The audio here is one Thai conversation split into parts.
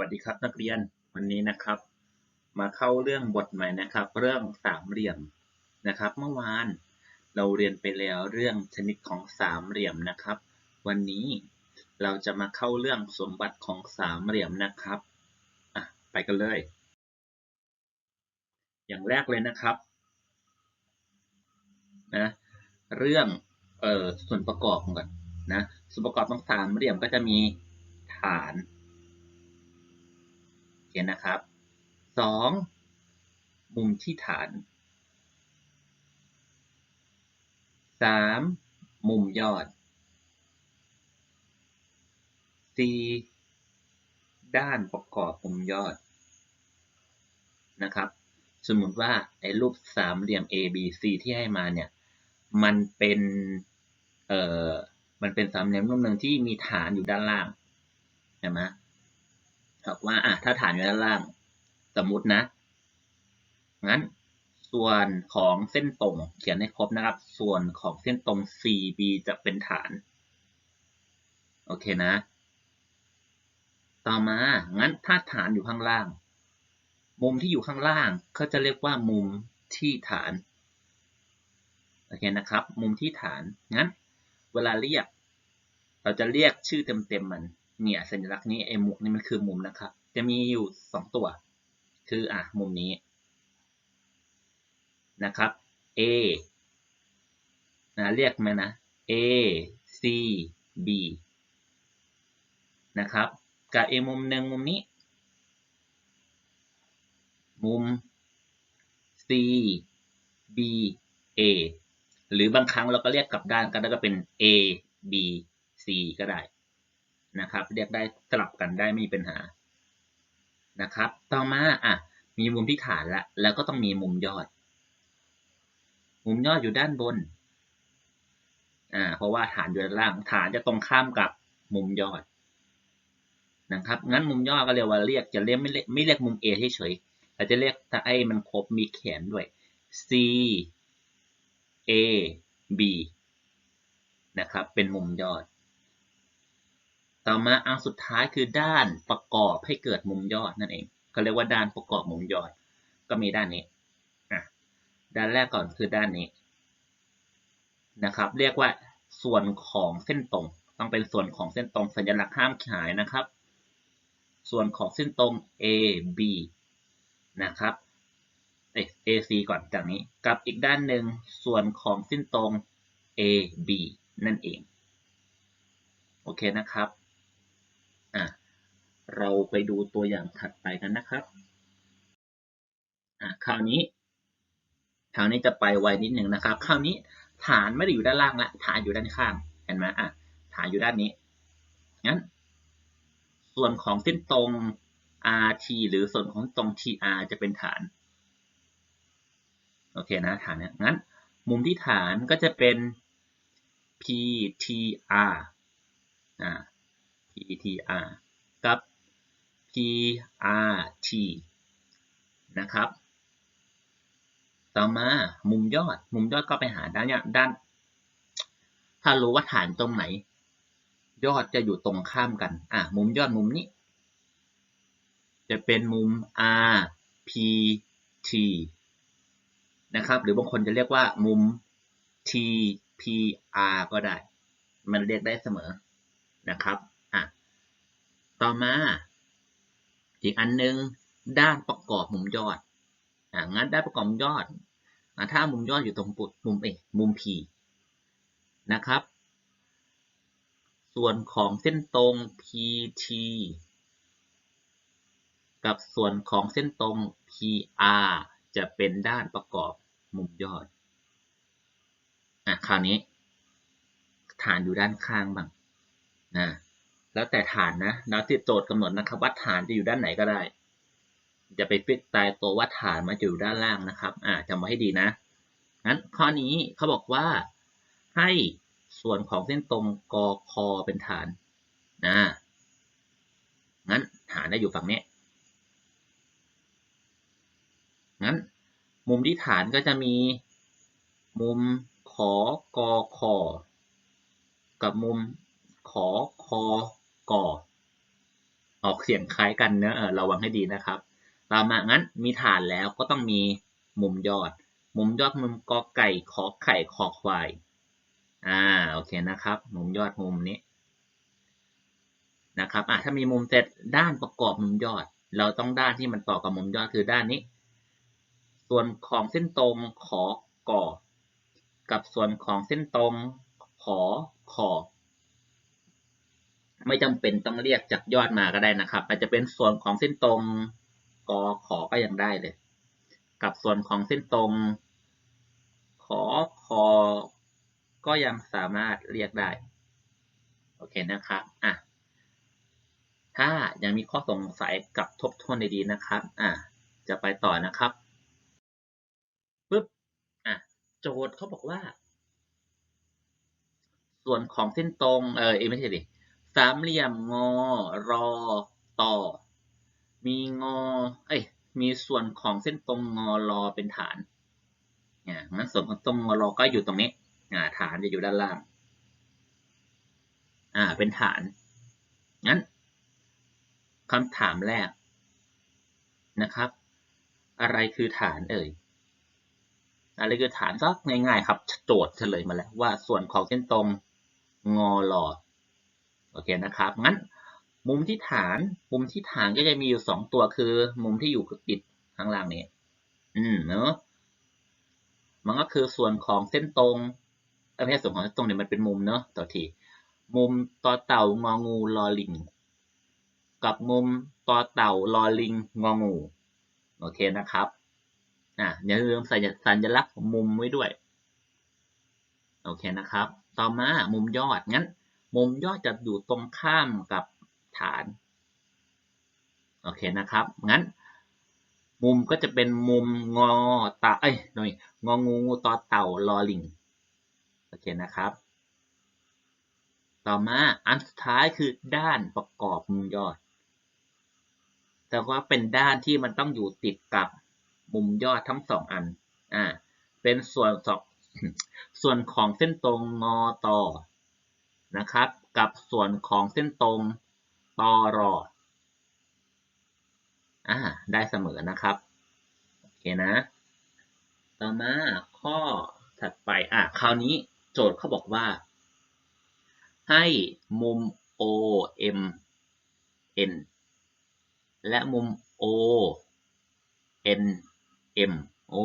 วัสดีครับนักเรียนวันนี้นะครับ มาเข้าเรื่องบทใหม่นะครับ เรื่องสามเหลี่ยมนะครับ เมื่อวานเราเรียนไปแล้วเรื่องชนิดของสามเหลี่ยมนะครับ วันนี้เราจะมาเข้าเรื่องสมบัติของสามเหลี่ยมนะครับอะไปกันเลย อย่างแรกเลยนะครับนะเรื่องเอ่อส่วนประกอบก่อนนะส่วนประกอบของสามเหลี่ยมก็จะมีฐาน เขียนนะครับสองมุมที่ฐานสามมุมยอดสี่ด้านประกอบมุมยอดนะครับ สมมติว่าไอ้รูปสามเหลี่ยม A B C ที่ให้มาเนี่ย มันเป็น เอ่อ มันเป็นสามเหลี่ยมรูปหนึ่งที่มีฐานอยู่ด้านล่าง ใช่ไหม บอกว่าอะถ้าฐานอยู่ด้านล่าง สมมุตินะ งั้น ส่วนของเส้นตรง เขียนให้ครบนะครับ ส่วนของเส้นตรง CB จะเป็นฐาน โอเคนะ ต่อมา งั้นถ้าฐานอยู่ข้างล่าง มุมที่อยู่ข้างล่างเขาจะเรียกว่ามุมที่ฐาน โอเคนะครับ มุมที่ฐาน งั้น เวลาเรียก เราจะเรียกชื่อเต็มๆมัน เนี่ยสัญลักษณ์นี้ไอ้มุมนี่มันคือมุมนะครับ จะมีอยู่สองตัว คืออะมุมนี้นะครับ A นะเรียกมานะ A C B นะครับกับอีกมุมหนึ่งมุมนี้ มุม C B A หรือบางครั้งเราก็เรียกกลับด้านกันแล้วก็เป็น A B C ก็ได้ นะครับ เรียกได้สลับกันได้ไม่มีปัญหานะครับ ต่อมาอะมีมุมที่ฐานละ แล้วก็ต้องมีมุมยอด มุมยอดอยู่ด้านบนอ่าเพราะว่าฐานอยู่ด้านล่าง ฐานจะตรงข้ามกับมุมยอดนะครับ งั้นมุมยอดก็เรียกว่าเรียกจะเรียกไม่เรียกไม่เรียกมุม A เฉยๆเราจะเรียกถ้าไอ้มันครบมีแขนด้วย C A B นะครับ เป็นมุมยอด ต่อมาอันสุดท้ายคือด้านประกอบให้เกิดมุมยอดนั่นเองเขาเรียกว่าด้านประกอบมุมยอด ก็มีด้านนี้อะด้านแรกก่อนคือด้านนี้นะครับ เรียกว่าส่วนของเส้นตรง ต้องเป็นส่วนของเส้นตรงสัญลักษณ์ห้ามขายนะครับ ส่วนของเส้นตรง A B นะครับเอ A C ก่อนจากนี้ กับอีกด้านหนึ่งส่วนของเส้นตรง A B นั่นเอง โอเคนะครับ เราไปดูตัวอย่างถัดไปกันนะครับอะคราวนี้คราวนี้จะไปไวนิดหนึ่งนะครับ คราวนี้ฐานไม่ได้อยู่ด้านล่างละฐานอยู่ด้านข้างเห็นไหมอะฐานอยู่ด้านนี้งั้น ส่วนของเส้นตรง RT หรือส่วนของตรง TR จะเป็นฐานโอเคนะฐานเนี่ยงั้น มุมที่ฐานก็จะเป็น PTR อ่า PTR PRT นะครับ ต่อมามุมยอด มุมยอดก็ไปหาด้านด้าน ถ้ารู้ว่าฐานตรงไหน ยอดจะอยู่ตรงข้ามกัน อะ มุมยอดมุมนี้ จะเป็นมุม RPT นะครับ หรือบางคนจะเรียกว่ามุม TPR ก็ได้ มันเรียกได้เสมอนะครับอะต่อมา อีกอันนึงด้านประกอบมุมยอดอ่างั้นด้านประกอบมุมยอดอถ้ามุมยอดอยู่ตรงปุดมุมเอมุม P นะครับ ส่วนของเส้นตรง PT กับส่วนของเส้นตรง PR จะเป็นด้านประกอบมุมยอดอะคราวนี้ ฐานอยู่ด้านข้างบ้างนะ แล้วแต่ฐานนะแล้วที่โจทย์กำหนดนะครับว่าฐานจะอยู่ด้านไหนก็ได้ จะไปฟิกตายตัวว่าฐานมาอยู่ด้านล่างนะครับ อ่าจำไว้ให้ดีนะงั้นข้อนี้เขาบอกว่าให้ส่วนของเส้นตรงกอคอเป็นฐานนะงั้นฐานได้อยู่ฝั่งนี้งั้นมุมที่ฐานก็จะมีมุมขอกอคอกับมุมขอคอ ก่อออกเสียงคล้ายกันเนอะเออระวังให้ดีนะครับต่อมางั้นมีฐานแล้วก็ต้องมีมุมยอด มุมยอดมุมกอไก่ขอไข่คอควายอ่าโอเคนะครับ มุมยอดมุมนี้นะครับอะถ้ามีมุมเสร็จด้านประกอบมุมยอด เราต้องด้านที่มันต่อกับมุมยอดคือด้านนี้ ส่วนของเส้นตรงขอก่อ กับส่วนของเส้นตรงขอขอ ไม่จำเป็นต้องเรียกจากยอดมาก็ได้นะครับ อาจจะเป็นส่วนของเส้นตรงกอขอก็ยังได้เลย กับส่วนของเส้นตรง ขอคอก็ยังสามารถเรียกได้ โอเคนะครับอะถ้ายังมีข้อสงสัยกับทบทวนดีๆนะครับอะจะไปต่อนะครับปึ๊บอะโจทย์เขาบอกว่า ส่วนของเส้นตรงเออไม่ใช่ดิ สามเหลี่ยมงอรอต่อ มีงอ เอ้ย มีส่วนของเส้นตรงงอรอเป็นฐานอ่างั้นส่วนของตรงงอรอก็อยู่ตรงนี้อ่าฐานจะอยู่ด้านล่าง อ่า เป็นฐาน งั้นคำถามแรกนะครับ อะไรคือฐานเอ่ย อะไรคือฐานก็ง่ายๆครับ โจทย์เฉลยมาแล้วว่าส่วนของเส้นตรงงอหลอ โอเคนะครับ งั้นมุมที่ฐาน มุมที่ฐานก็จะมีอยู่สองตัวคือ มุมที่อยู่ติดข้างล่างนี้ อืมเนอะมันก็คือส่วนของเส้นตรงไม่ใช่ส่วนของเส้นตรงเนี่ยมันเป็นมุมเนอะต่อที มุมต่อเต่างองูลอลิง กับมุมต่อเต่าลอลิงงองู โอเคนะครับ อะอย่าลืมใส่สัญลักษณ์มุมไว้ด้วย โอเคนะครับ ต่อมามุมยอดงั้น มุมยอดจะอยู่ตรงข้ามกับฐาน โอเคนะครับ งั้น มุมก็จะเป็นมุมงอตาเอ้ยหน่อยงองูต่อเต่าลอลิง โอเคนะครับ ต่อมาอันสุดท้ายคือด้านประกอบมุมยอด แต่ว่าเป็นด้านที่มันต้องอยู่ติดกับมุมยอดทั้งสองอัน อ่า เป็นส่วนสองส่วนของเส้นตรงงอต่อ นะครับ กับส่วนของเส้นตรงตอรออ่าได้เสมอนะครับโอเคนะ ต่อมาข้อถัดไปอ่าคราวนี้โจทย์เขาบอกว่า ให้มุม OM N และมุม O N M O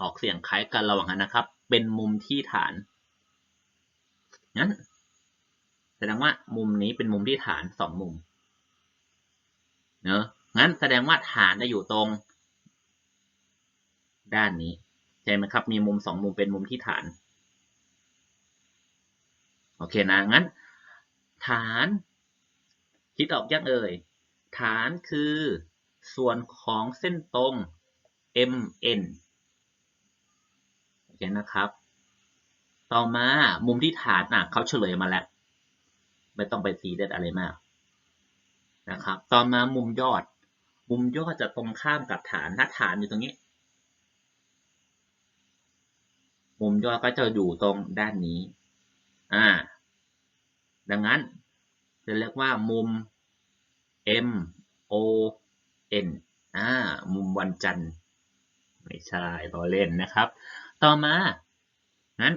ออกเสียงคล้ายกันระหว่างกันนะครับ เป็นมุมที่ฐาน งั้น แสดงว่ามุมนี้เป็นมุมที่ฐานสองมุม เนอะงั้นแสดงว่าฐานจะอยู่ตรง ด้านนี้ใช่ไหมครับ มีมุมสองมุมเป็นมุมที่ฐาน โอเคนะ งั้น ฐานคิดออกยังเอ่ย ฐานคือส่วนของเส้นตรง MN โอเคนะครับ ต่อมามุมที่ฐานอะเขาเฉลยมาแล้ว ไม่ต้องไปซีเรียสอะไรมากนะครับ ต่อมามุมยอด มุมยอดจะตรงข้ามกับฐานถ้าฐานอยู่ตรงนี้ มุมยอดก็จะอยู่ตรงด้านนี้ อ่า ดังนั้นจะเรียกว่ามุม M O N อ่า มุมวันจันทร์ ไม่ใช่ต่อเล่นนะครับ ต่อมา งั้น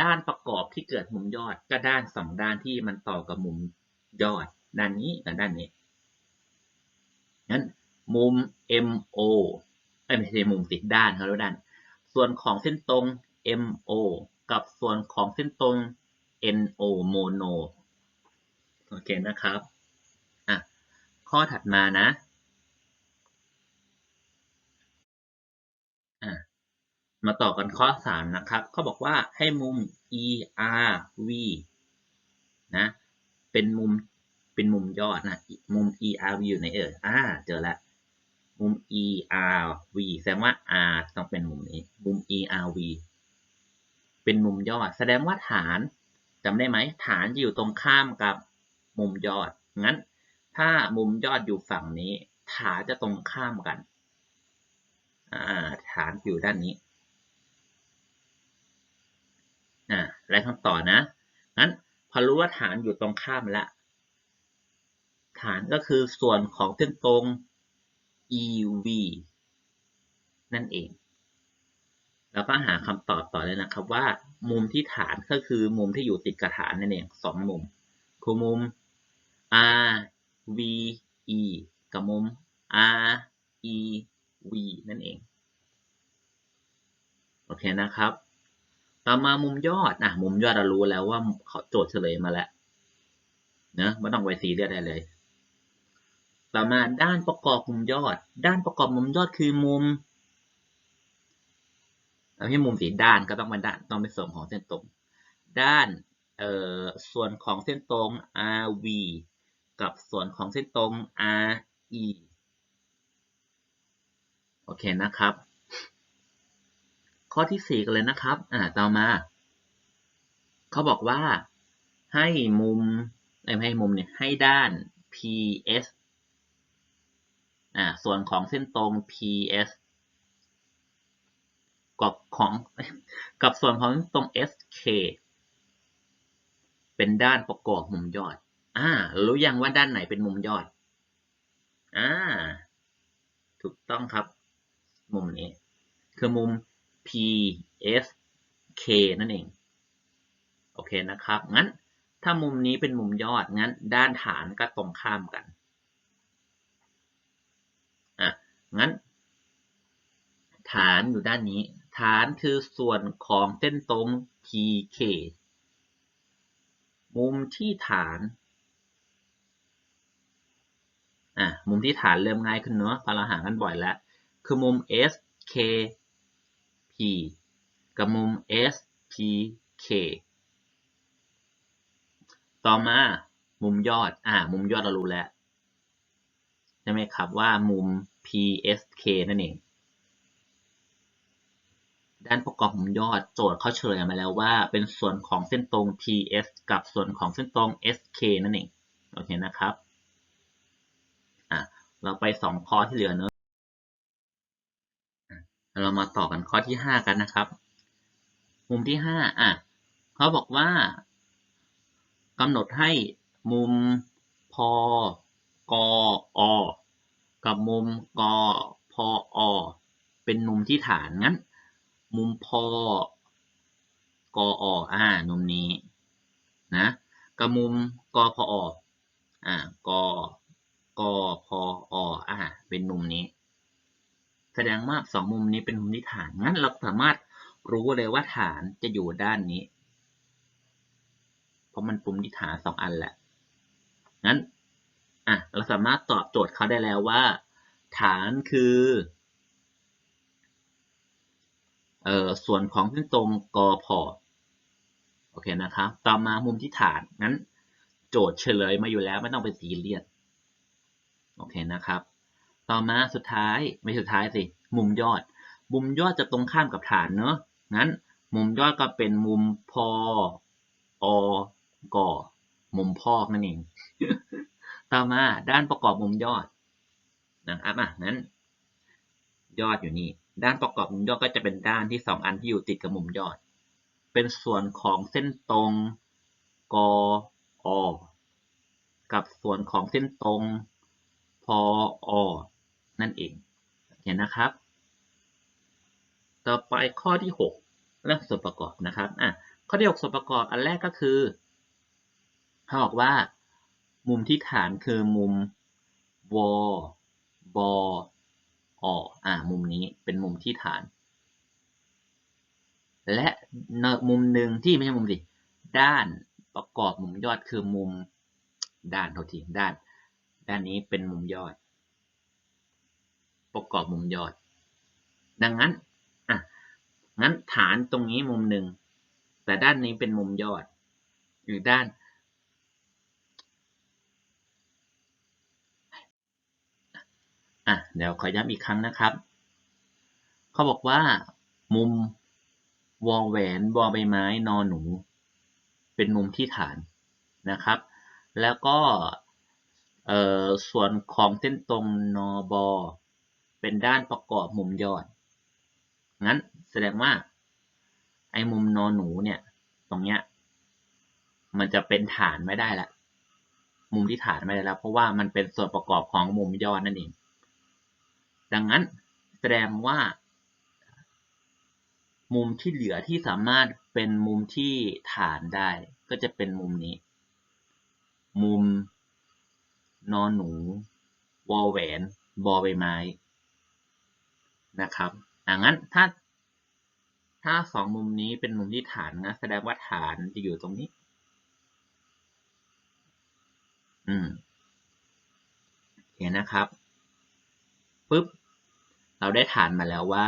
ด้านประกอบที่เกิดมุมยอดก็ด้านสองด้านที่มันต่อกับมุมยอด ด้านนี้กับด้านนี้งั้นมุม MO ไม่ใช่มุมติดด้านครับด้วด้าน ส่วนของเส้นตรง MO กับส่วนของเส้นตรง NO mono โอเคนะครับอะข้อถัดมานะ มาต่อกันข้อ 3 นะครับเขาบอกว่าให้มุม ERV นะเป็นมุมเป็นมุมยอดนะมุม ERV อยู่ในเอออ่าเจอแล้วมุม ERV แสดงว่า R ต้องเป็นมุมนี้ มุม ERV เป็นมุมยอด แสดงว่าฐานจำได้ไหมฐานจะอยู่ตรงข้ามกับมุมยอด งั้น ถ้ามุมยอดอยู่ฝั่งนี้ ฐานจะตรงข้ามกัน อ่า ฐานอยู่ด้านนี้ อ่าและคำต่อนะงั้นพอรู้ว่าฐานอยู่ตรงข้ามแล้วฐานก็คือส่วนของเส้นตรง EV นั่นเอง แล้วก็หาคำตอบต่อเลยนะครับว่า มุมที่ฐานก็คือมุมที่อยู่ติดกับฐานนั่นเองสองมุม คือมุม R V E กับมุม R E V นั่นเอง โอเคนะครับ ต่อมามุมยอดนะมุมยอดเรารู้แล้วว่าเขาโจทย์เฉลยมาแล้วเนะไม่ต้องไปซีเรียสอะไรเลย ต่อมาด้านประกอบมุมยอด ด้านประกอบมุมยอดคือมุมเอาให้มุมสีด้านก็ต้องเป็นด้านต้องเป็นส่วนของเส้นตรง ด้านเอ่อส่วนของเส้นตรง RV กับส่วนของเส้นตรง RE โอเคนะครับ ข้อที่สี่กันเลยนะครับ อ่า ต่อมาเขาบอกว่าให้มุมไม่ให้มุมเนี่ยให้ด้าน PS อ่า ส่วนของเส้นตรง PS กับของกับส่วนของตรง SK เป็นด้านประกอบมุมยอด อ่า รู้ยังว่าด้านไหนเป็นมุมยอด อ่า ถูกต้องครับ มุมนี้ คือมุม PSK นั่นเอง โอเคนะครับ งั้นถ้ามุมนี้เป็นมุมยอด งั้นด้านฐานก็ตรงข้ามกัน อะ งั้น ฐานอยู่ด้านนี้ ฐานคือส่วนของเส้นตรง PK มุมที่ฐาน อะ มุมที่ฐานเริ่มง่ายขึ้นเนอะพอเราหากันบ่อยแล้ว คือมุม S.K. กับมุม SPK ต่อมามุมยอด อ่า มุมยอดเรารู้แล้ว ใช่ไหมครับว่ามุม PSK นั่นเอง ด้านประกอบมุมยอดโจทย์เขาเฉลยมาแล้วว่า เป็นส่วนของเส้นตรง PS กับส่วนของเส้นตรง SK นั่นเอง โอเคนะครับ อะ เราไปสองข้อที่เหลือเนอะ เรามาต่อกันข้อที่ห้ากันนะครับ มุมที่ห้าอะเขาบอกว่ากำหนดให้มุมพกออกับมุมกพอเป็นมุมที่ฐานงั้น มุมพกออ่ามุมนี้นะกับมุมกพออ่ากกพออ่าเป็นมุมนี้ แสดงว่าสองมุมนี้เป็นมุมที่ฐาน งั้นเราสามารถรู้เลยว่าฐานจะอยู่ด้านนี้ เพราะมันปุ่มที่ฐานสองอันแหละ งั้น อะ เราสามารถตอบโจทย์เขาได้แล้วว่า ฐานคือ เอ่อ ส่วนของเส้นตรงกอพโอเคนะครับ ต่อมามุมที่ฐาน งั้น โจทย์เฉลยมาอยู่แล้วไม่ต้องไปซีเรียส โอเคนะครับ ต่อมาสุดท้ายไม่สุดท้ายสิมุมยอด มุมยอดจะตรงข้ามกับฐานเนอะงั้น มุมยอดก็เป็นมุมพออกมุมพอกนั่นเอง ต่อมาด้านประกอบมุมยอดนะครับอะนั้น ยอดอยู่นี่ด้านประกอบมุมยอดก็จะเป็นด้านที่สองอันที่อยู่ติดกับมุมยอด เป็นส่วนของเส้นตรงกอกับส่วนของเส้นตรงพออ นั่นเองเห็นนะครับ ต่อไปข้อที่ 6 เรื่องส่วนประกอบนะครับอะข้อที่ 6 ส่วนประกอบอันแรกก็คือเขาบอกว่า มุมที่ฐานคือมุมวบออ่ามุมนี้เป็นมุมที่ฐาน และมุมหนึ่งที่ไม่ใช่มุมสิด้านประกอบมุมยอดคือมุมด้านเท่าทีด้าน ด้านนี้เป็นมุมยอด ประกอบมุมยอด ดังนั้นอะงั้นฐานตรงนี้มุมหนึ่ง แต่ด้านนี้เป็นมุมยอด อยู่ด้าน อะ เดี๋ยวขอย้ำอีกครั้งนะครับ เขาบอกว่า มุมวอแหวนวอใบไม้ นอหนู เป็นมุมที่ฐานนะครับ แล้วก็เอ่อส่วนของเส้นตรงนอบอ เป็นด้านประกอบมุมยอด งั้นแสดงว่า ไอ้มุมนอนหนูเนี่ย ตรงเนี้ย มันจะเป็นฐานไม่ได้ละ มุมที่ฐานไม่ได้แล้ว เพราะว่ามันเป็นส่วนประกอบของมุมยอดนั่นเอง ดังนั้นแสดงว่า มุมที่เหลือที่สามารถเป็นมุมที่ฐานได้ ก็จะเป็นมุมนี้ มุมนอนหนูวอแหวน บอใบไม้ นะครับอ่างั้นถ้าถ้าสองมุมนี้เป็นมุมที่ฐานนะ แสดงว่าฐานจะอยู่ตรงนี้ อืมเห็นนะครับปึ๊บ เราได้ฐานมาแล้วว่า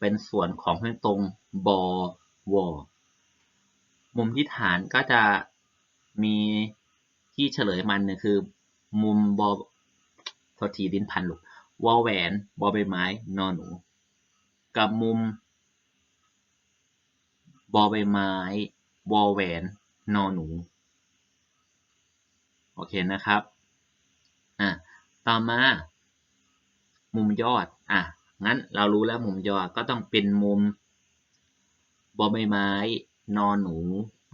เป็นส่วนของเส้นตรงบอวอมุมที่ฐานก็จะมีที่เฉลยมันเนี่ยคือ มุมบอโทษทีดินพันลูก วอแหวนบอใบไม้ นอนหนู กับมุมบอใบไม้วอแหวนนอนหนู โอเคนะครับ อะ ต่อมา มุมยอด อะ งั้นเรารู้แล้วมุมยอดก็ต้องเป็นมุมบอใบไม้ นอนหนู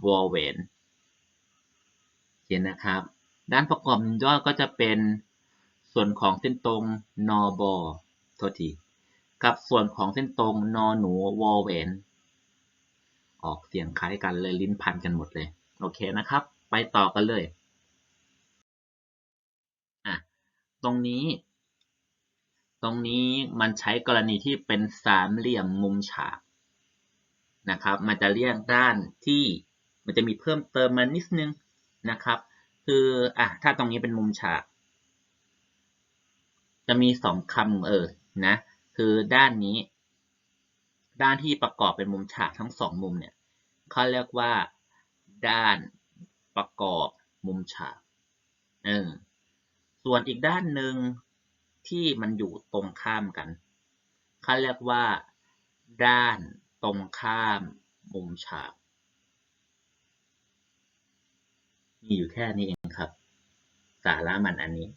วอแหวนเขียนนะครับ ด้านประกอบมุมยอดก็จะเป็น ส่วนของเส้นตรงนอบอโทษทีกับส่วนของเส้นตรงนอหนูวอแหวนออกเสียงคล้ายกันเลยลิ้นพันกันหมดเลย โอเคนะครับ ไปต่อกันเลยอะตรงนี้ ตรงนี้มันใช้กรณีที่เป็นสามเหลี่ยมมุมฉากนะครับ มันจะเรียกด้านที่มันจะมีเพิ่มเติมมานิดนึงนะครับ คืออะถ้าตรงนี้เป็นมุมฉาก จะมีสองคำเออนะ คือด้านนี้ ด้านที่ประกอบเป็นมุมฉากทั้งสองมุมเนี่ยเขาเรียกว่า ด้านประกอบมุมฉากเออส่วนอีกด้านหนึ่งที่มันอยู่ตรงข้ามกันเขาเรียกว่า ด้านตรงข้ามมุมฉากมีอยู่แค่นี้เองครับ สาระมันอันนี้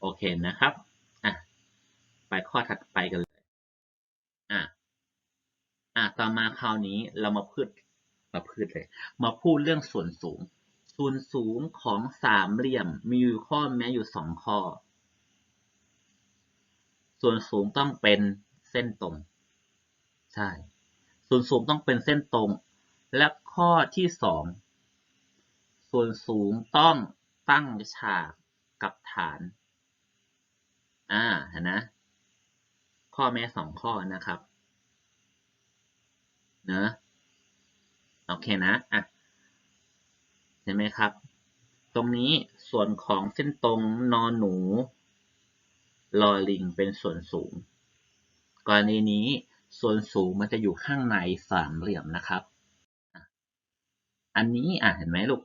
โอเคนะครับอะไปข้อถัดไปกันเลยอะอะต่อมาคราวนี้เรามาพูดมาพูดเลย มาพูดเรื่องส่วนสูง ส่วนสูงของสามเหลี่ยมมีอยู่ข้อแม้อยู่สองข้อ ส่วนสูงต้องเป็นเส้นตรง ใช่ ส่วนสูงต้องเป็นเส้นตรง และข้อที่สองส่วนสูงต้องตั้งฉากกับฐาน อ่าเห็นนะ ข้อแม้สองข้อนะครับ เนอะโอเคนะ อะ เห็นไหมครับ ตรงนี้ส่วนของเส้นตรงนอนหนูลอลิงเป็นส่วนสูง กรณีนี้ส่วนสูงมันจะอยู่ข้างในสามเหลี่ยมนะครับ อันนี้อะเห็นไหมลูก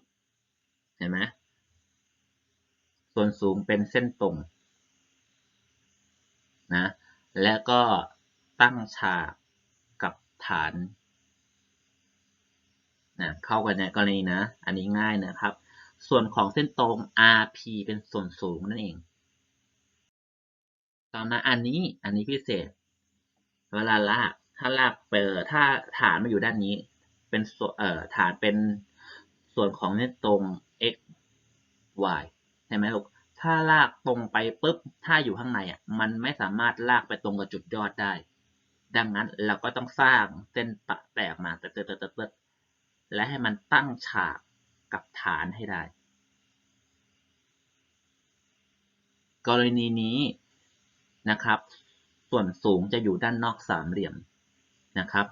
เห็นไหมส่วนสูงเป็นเส้นตรง นะและก็ตั้งฉากกับฐานนะเข้ากันในกรณีนะ อันนี้ง่ายนะครับ ส่วนของเส้นตรง RP เป็นส่วนสูงนั่นเองต่อมาอันนี้อันนี้พิเศษ เวลาลากถ้าลากเปิดถ้าฐานมาอยู่ด้านนี้ เป็นส่วนเอ่อฐานเป็นส่วนของเส้นตรง x y ใช่ไหมลูก ถ้าลากตรงไปปุ๊บ ถ้าอยู่ข้างในอะ มันไม่สามารถลากไปตรงกับจุดยอดได้ ดังนั้นเราก็ต้องสร้างเส้นปะแตกมาเติร์ดเติร์ดและให้มันตั้งฉากกับฐานให้ได้ กรณีนี้นะครับ ส่วนสูงจะอยู่ด้านนอกสามเหลี่ยมนะครับ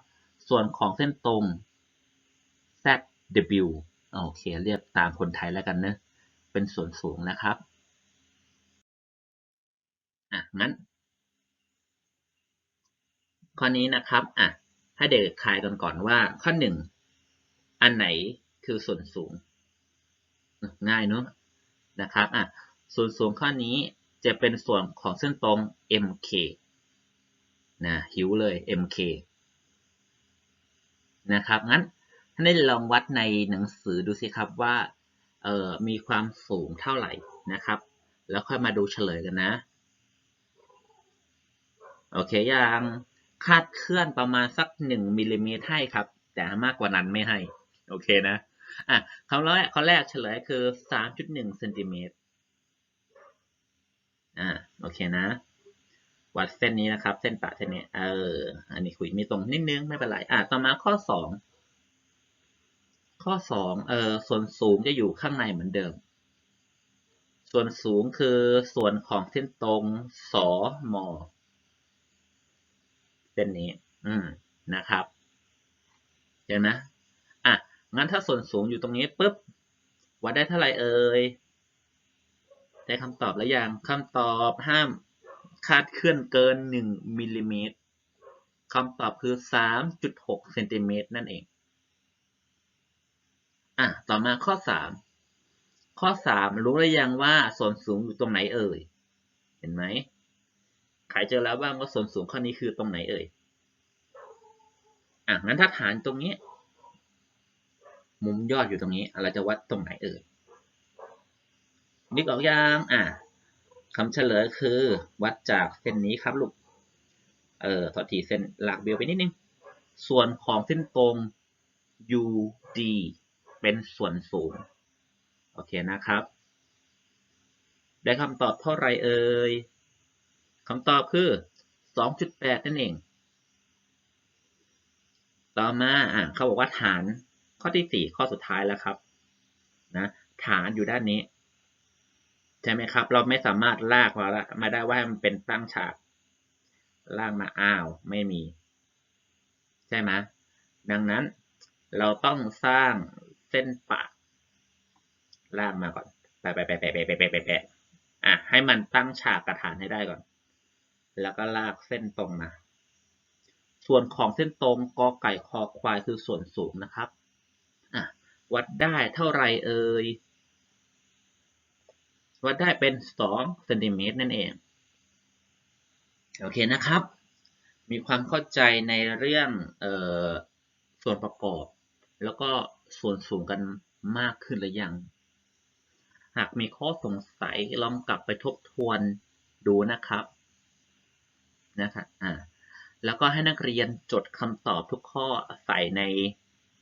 ส่วนของเส้นตรง ZW โอเค เรียกตามคนไทยแล้วกันเนะ เป็นส่วนสูงนะครับ อะงั้น ข้อนี้นะครับอะให้เด็กคลายกันก่อนว่าข้อหนึ่งอันไหนคือส่วนสูง ง่ายเนอะนะครับอะส่วนสูงข้อนี้จะเป็นส่วนของเส้นตรง MK นะหิวเลย MK นะครับงั้นท่านได้ลองวัดในหนังสือดูสิครับว่าเอ่อมีความสูงเท่าไหร่นะครับ แล้วค่อยมาดูเฉลยกันนะ โอเคยังคาดเคลื่อนประมาณสักหนึ่งมิลลิเมตรให้ครับ แต่มากกว่านั้นไม่ให้ โอเคนะอะคำแรกข้อแรกเฉลยคือ3.1เซนติเมตรอ่าโอเคนะ วัดเส้นนี้นะครับ เส้นปะเส้นนี้เออ อันนี้คุยมีตรงนิดนึงไม่เป็นไรอะต่อมาข้อสองข้อสองเออส่วนสูงจะอยู่ข้างในเหมือนเดิม ส่วนสูงคือส่วนของเส้นตรงสอมอ เส้นนี้ อืมนะครับเห็นไหมอะงั้นถ้าส่วนสูงอยู่ตรงนี้ปุ๊บวัดได้เท่าไหร่เอ่ยได้คำตอบแล้วยังคำตอบห้ามคาดเคลื่อนเกิน 1มิลลิเมตรคำตอบคือ 3.6เซนติเมตรนั่นเอง อะ ต่อมาข้อ 3 ข้อ 3 รู้หรือยังว่าส่วนสูงอยู่ตรงไหนเอ่ย เห็นไหม ใครเจอแล้วบ้างว่าส่วนสูงข้อนี้คือตรงไหนเอ่ย อะงั้นถ้าฐานตรงนี้ มุมยอดอยู่ตรงนี้ เราจะวัดตรงไหนเอ่ย นึกออกยังอะคำเฉลยคือ วัดจากเส้นนี้ครับลูก เออถอดทีเส้นหลักเบลไปนิดนึง ส่วนของเส้นตรง UD เป็นส่วนสูง โอเคนะครับ ได้คำตอบเท่าไรเอ่ย คำตอบคือ 2.8 นั่นเอง ต่อมาอะเขาบอกว่าฐานข้อที่ 4 ข้อสุดท้ายแล้วครับนะฐานอยู่ด้านนี้ ใช่ไหมครับ เราไม่สามารถลากมาไม่ได้ว่ามันเป็นตั้งฉากลากมาอ้าวไม่มี ใช่ไหมดังนั้นเราต้องสร้างเส้นปะลากมาก่อนไปะแปไปไปไปไปไปะอะให้มันตั้งฉากกระฐานให้ได้ก่อน แล้วก็ลากเส้นตรงมา ส่วนของเส้นตรงกอไก่คอควายคือส่วนสูงนะครับอะวัดได้เท่าไรเอ่ย วัดได้เป็น2เซนติเมตรนั่นเอง โอเคนะครับ มีความเข้าใจในเรื่องออส่วนประกอบ แล้วก็ส่วนสูงกันมากขึ้นหรือยัง หากมีข้อสงสัยลองกลับไปทบทวนดูนะครับ นะครับอ่าแล้วก็ให้นักเรียนจดคำตอบทุกข้อใส่ใน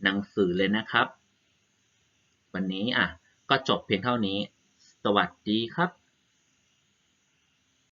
หนังสือเลยนะครับ วันนี้อะก็จบเพียงเท่านี้ สวัสดีครับ